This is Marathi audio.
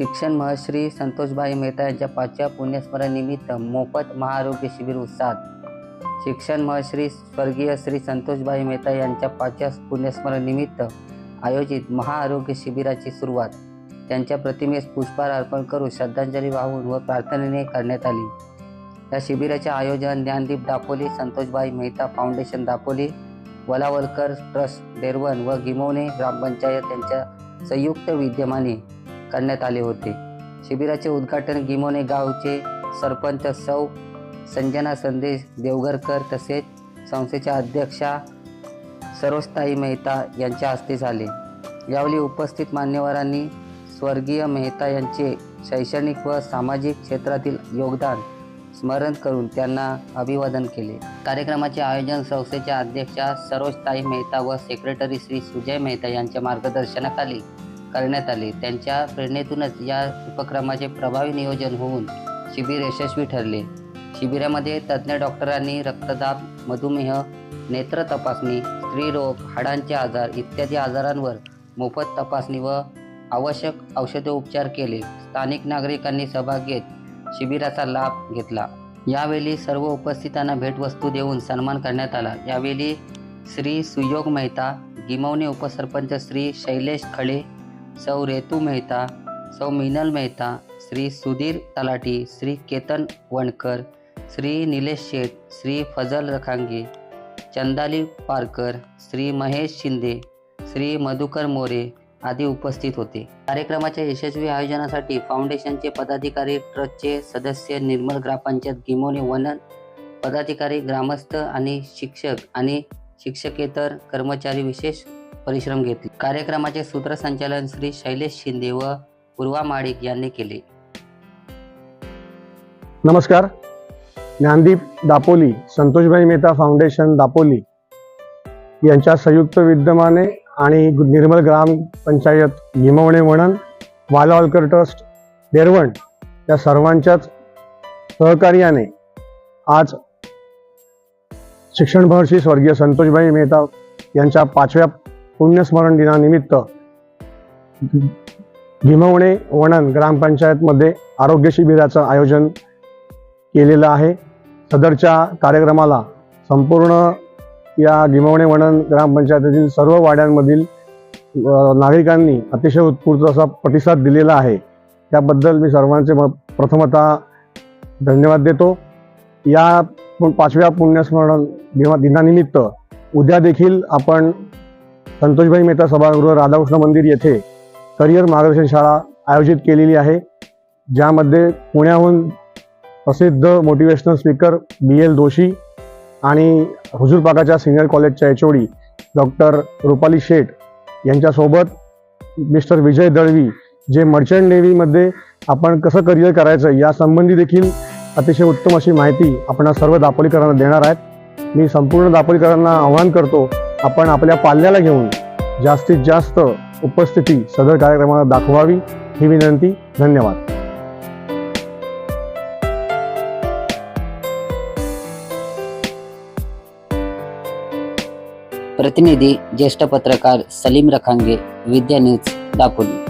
शिक्षण महश्री संतोषबाई मेहता यांच्या पाचव्या पुण्यस्मरणानिमित्त मोफत महाआरोग्य शिबिर उत्साहात. शिक्षण महश्री स्वर्गीय श्री संतोषबाई मेहता यांच्या पाचव्या पुण्यस्मरणानिमित्त आयोजित महाआरोग्य शिबिराची सुरुवात. त्यांच्या प्रतिमेस पुष्पहार अर्पण करून श्रद्धांजली वाहून व प्रार्थनेने करण्यात आली. या शिबिराचे आयोजन ज्ञानदीप दापोली संतोषबाई मेहता फाउंडेशन दापोली वलावलकर ट्रस्ट डेरवन व गिमोने ग्रामपंचायत यांच्या संयुक्त विद्यमाने करण्यात आले होते. शिबिराचे उद्घाटन गिमोने गावचे सरपंच सौ. संजना संदेश देवघरकर तसेच संस्थेच्या अध्यक्षा सरोजताई मेहता यांच्या हस्ते झाले. यावेळी उपस्थित मान्यवरांनी स्वर्गीय मेहता यांचे शैक्षणिक व सामाजिक क्षेत्रातील योगदान स्मरण करून त्यांना अभिवादन केले. कार्यक्रमाचे आयोजन संस्थेच्या अध्यक्षा सरोजताई मेहता व सेक्रेटरी श्री सुजय मेहता यांच्या मार्गदर्शनाखाली करण्यात आले. त्यांच्या प्रेरणेतूनच या उपक्रमाचे प्रभावी नियोजन होऊन शिबिर यशस्वी ठरले. शिबिरामध्ये तज्ज्ञ डॉक्टरांनी रक्तदाब मधुमेह नेत्र तपासणी स्त्रीरोग हाडांचे आजार इत्यादी आजारांवर मोफत तपासणी व आवश्यक औषधे उपचार केले. स्थानिक नागरिकांनी सहभाग घेत शिबिराचा लाभ घेतला. यावेळी सर्व उपस्थितांना भेटवस्तू देऊन सन्मान करण्यात आला. यावेळी श्री सुयोग मेहता गिमवणे उपसरपंच श्री शैलेश खळे सौ रेतू मेहता सौ मिनल मेहता श्री सुधीर तलाटी श्री केतन वणकर श्री निलेश शेठ श्री फजल रखांगे चंदाली पारकर श्री महेश शिंदे श्री मधुकर मोरे आदी उपस्थित होते. कार्यक्रमाच्या यशस्वी आयोजनासाठी फाउंडेशनचे पदाधिकारी ट्रस्टचे सदस्य निर्मल ग्रामपंचायत गिमोने वनन पदाधिकारी ग्रामस्थ आणि शिक्षक आणि शिक्षकेतर कर्मचारी विशेष परिश्रम घेतले. कार्यक्रमाचे सूत्रसंचालन श्री शैलेश शिंदे व पूर्वा माडिक यांनी केले. नमस्कार. ज्ञानदीप दापोली संतोषभाई मेहता फाउंडेशन दापोली यांच्या संयुक्त विद्यमाने आणि निर्मल ग्राम पंचायत निमवणे वणन वालावलकर ट्रस्ट देरवण या सर्वांच्याच सहकार्याने आज शिक्षण महर्षी स्वर्गीय संतोषभाई मेहता यांच्या पाचव्या पुण्यस्मरण दिनानिमित्त भीमवणे वणन ग्रामपंचायतमध्ये आरोग्य शिबिराचं आयोजन केलेलं आहे. सदरच्या कार्यक्रमाला संपूर्ण या गिमवणे वणन ग्रामपंचायतीतील सर्व वाड्यांमधील नागरिकांनी अतिशय उत्स्फूर्त असा प्रतिसाद दिलेला आहे. त्याबद्दल मी सर्वांचे म प्रथमतः धन्यवाद देतो. या पु- पाचव्या पुण्यस्मरण दिनानिमित्त उद्या देखील आपण संतोषभाई मेहता सभागृह राधाकृष्ण मंदिर येथे करिअर मार्गदर्शन शाळा आयोजित केलेली आहे ज्यामध्ये पुण्याहून प्रसिद्ध motivational speaker B L Doshi आणि हुजूरपाकाच्या सिनियर कॉलेजच्या H O D doctor Rupali Sheth यांच्यासोबत मिस्टर विजय दळवी जे मर्चंट नेव्हीमध्ये आपण कसं करिअर करायचं यासंबंधी देखील अतिशय उत्तम अशी माहिती आपण सर्व दापोलीकरांना देणार आहेत. मी संपूर्ण दापोलीकरांना आवाहन करतो आपण आपल्या पाल्याला घेऊन जास्तीत जास्त उपस्थिती सदर कार्यक्रमाला दाखवावी ही विनंती. धन्यवाद. प्रतिनिधी ज्येष्ठ पत्रकार सलीम रखांगे विद्या न्यूज दापोली.